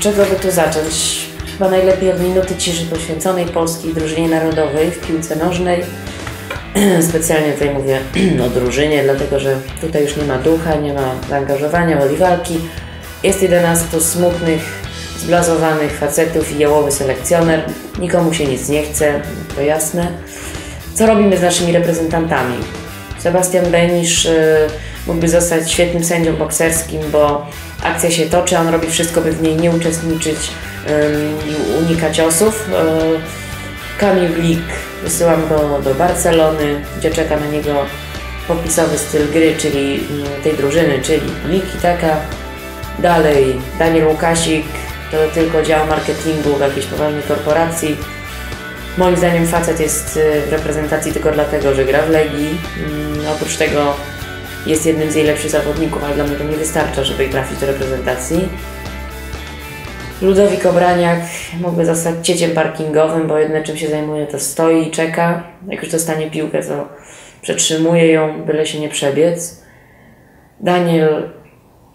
czego by tu zacząć? Chyba najlepiej od minuty ciszy poświęconej polskiej drużynie narodowej w piłce nożnej. Specjalnie tutaj mówię o drużynie, dlatego że tutaj już nie ma ducha, nie ma zaangażowania, woli walki. Jest 11 smutnych, zblazowanych facetów i jałowy selekcjoner. Nikomu się nic nie chce, to jasne. Co robimy z naszymi reprezentantami? Sebastian Benisz y, mógłby zostać świetnym sędzią bokserskim, bo akcja się toczy, on robi wszystko, by w niej nie uczestniczyć i unikać ciosów. Y, Kamil Glik wysyłam go do Barcelony, gdzie czeka na niego popisowy styl gry, czyli y, tej drużyny, czyli Liki taka. Dalej Daniel Łukasik, to tylko dział marketingu w jakiejś poważnej korporacji. Moim zdaniem facet jest y, w reprezentacji tylko dlatego, że gra w Legii. Mm, oprócz tego jest jednym z jej lepszych zawodników, ale dla mnie to nie wystarcza, żeby trafić do reprezentacji. Ludowik Obraniak mógłby zostać cieciem parkingowym, bo jedyne czym się zajmuje to stoi i czeka. Jak już dostanie piłkę, to przetrzymuje ją, byle się nie przebiec. Daniel,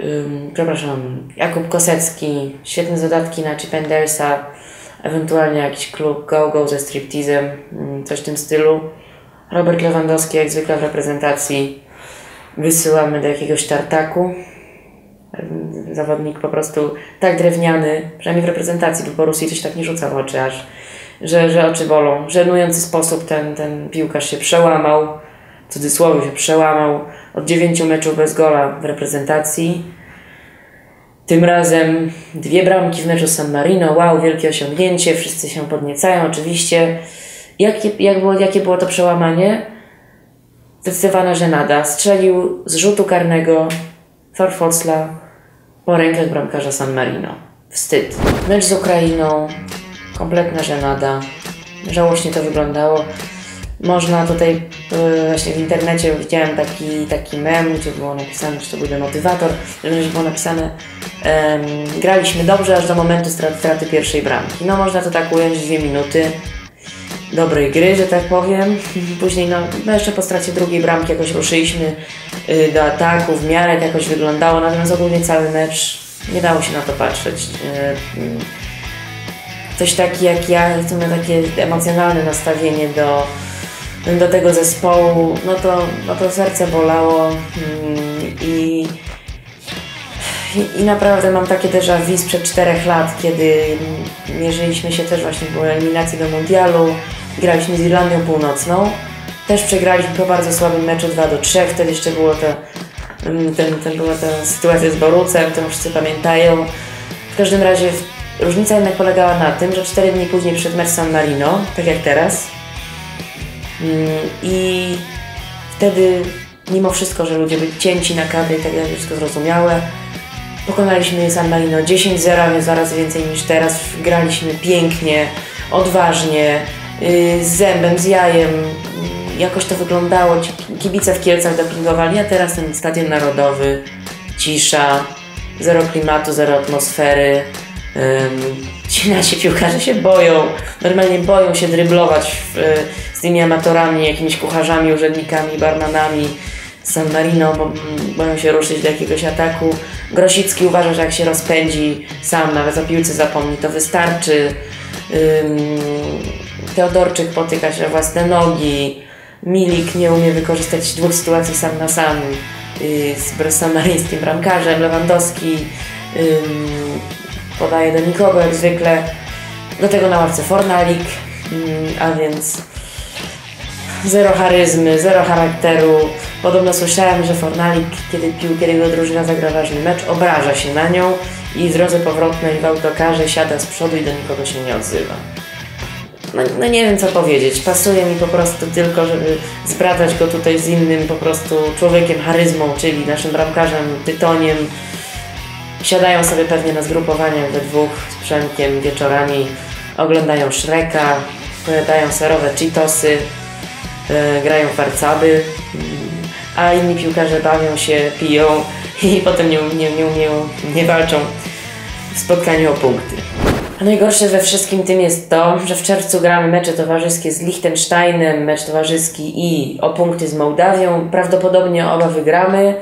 ym, przepraszam, Jakub Kosecki, świetne zadatki na Chipendersa, ewentualnie jakiś klub go-go ze striptizem, coś w tym stylu. Robert Lewandowski, jak zwykle w reprezentacji, wysyłamy do jakiegoś tartaku zawodnik po prostu tak drewniany, przynajmniej w reprezentacji, bo po coś tak nie rzuca w oczy aż, że, że oczy bolą. W żenujący sposób ten, ten piłkarz się przełamał, w cudzysłowie się przełamał, od dziewięciu meczów bez gola w reprezentacji. Tym razem dwie bramki w meczu San Marino, wow, wielkie osiągnięcie, wszyscy się podniecają oczywiście. Jakie, jak było, jakie było to przełamanie? Zdecydowana żenada. Strzelił z rzutu karnego Farfocla po rękach bramkarza San Marino. Wstyd. Mecz z Ukrainą, kompletna żenada. Żałośnie to wyglądało. Można tutaj yy, właśnie w internecie widziałem taki, taki mem, gdzie było napisane, że to był motywator, że było napisane um, graliśmy dobrze aż do momentu straty, straty pierwszej bramki. No można to tak ująć dwie minuty dobrej gry, że tak powiem. Później, no, no jeszcze po stracie drugiej bramki jakoś ruszyliśmy y, do ataku, w miarę jakoś wyglądało, natomiast ogólnie cały mecz nie dało się na to patrzeć. Y, y, ktoś taki jak ja, kto ma takie emocjonalne nastawienie do, do tego zespołu, no to, no to serce bolało i i, I, naprawdę mam takie déjà vu sprzed czterech lat, kiedy mierzyliśmy się też właśnie w eliminacji do Mundialu. Graliśmy z Irlandią Północną. Też przegraliśmy po bardzo słabym meczu 2 do 3. Wtedy jeszcze było to, mm, ten, ten, była ta sytuacja z Borucem, to wszyscy pamiętają. W każdym razie różnica jednak polegała na tym, że 4 dni później przed mecz San Marino, tak jak teraz. Mm, I wtedy, mimo wszystko, że ludzie byli cięci na kadry i tak dalej, wszystko zrozumiałe, pokonaliśmy San Marino 10-0, więc zaraz więcej niż teraz. Graliśmy pięknie, odważnie, z zębem, z jajem. Jakoś to wyglądało. Kibice w Kielcach dopingowali, a teraz ten stadion narodowy, cisza, zero klimatu, zero atmosfery. ci nasi piłkarze się boją, normalnie boją się dryblować w, z tymi amatorami, jakimiś kucharzami, urzędnikami, barmanami. San Marino, bo boją się ruszyć do jakiegoś ataku. Grosicki uważa, że jak się rozpędzi sam, nawet o piłce zapomni, to wystarczy. Teodorczyk potyka się własne nogi, Milik nie umie wykorzystać dwóch sytuacji sam na sam yy, z samaryjskim bramkarzem, Lewandowski yy, podaje do nikogo jak zwykle. Do tego na ławce Fornalik, yy, a więc zero charyzmy, zero charakteru. Podobno słyszałem, że Fornalik, kiedy pił, kiedy jego drużyna zagra ważny mecz, obraża się na nią i w drodze powrotnej w autokarze siada z przodu i do nikogo się nie odzywa no, no, nie wiem co powiedzieć. Pasuje mi po prostu tylko, żeby zbratać go tutaj z innym po prostu człowiekiem, charyzmą, czyli naszym bramkarzem Tytoniem. Siadają sobie pewnie na zgrupowaniach we dwóch z Przemkiem wieczorami, oglądają Shreka, pojadają serowe Cheetosy, yy, grają farcaby, a inni piłkarze bawią się, piją i potem nie, nie, nie umieją, nie walczą w spotkaniu o punkty. A najgorsze we wszystkim tym jest to, że w czerwcu gramy mecze towarzyskie z Liechtensteinem, mecz towarzyski i o punkty z Mołdawią. Prawdopodobnie oba wygramy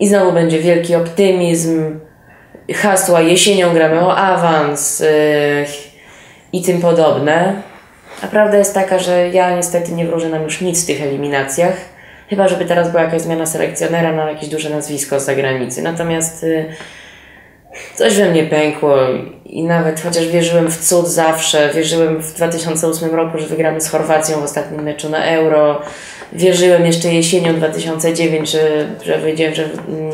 i znowu będzie wielki optymizm. hasła jesienią gramy o awans yy, i tym podobne. A prawda jest taka, że ja niestety nie wróżę nam już nic w tych eliminacjach. Chyba, żeby teraz była jakaś zmiana selekcjonera na jakieś duże nazwisko z zagranicy. Natomiast y, coś we mnie pękło i nawet chociaż wierzyłem w cud zawsze, wierzyłem w 2008 roku, że wygramy z Chorwacją w ostatnim meczu na Euro, wierzyłem jeszcze jesienią 2009, że, że wyjdziemy, że mm,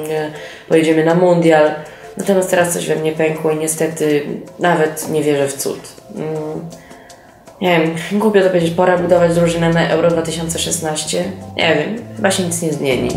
pojedziemy na Mundial. Natomiast teraz coś we mnie pękło i niestety nawet nie wierzę w cud. Mm, nie wiem, głupio to powiedzieć, pora budować drużynę na Euro 2016. Nie wiem, chyba się nic nie zmieni.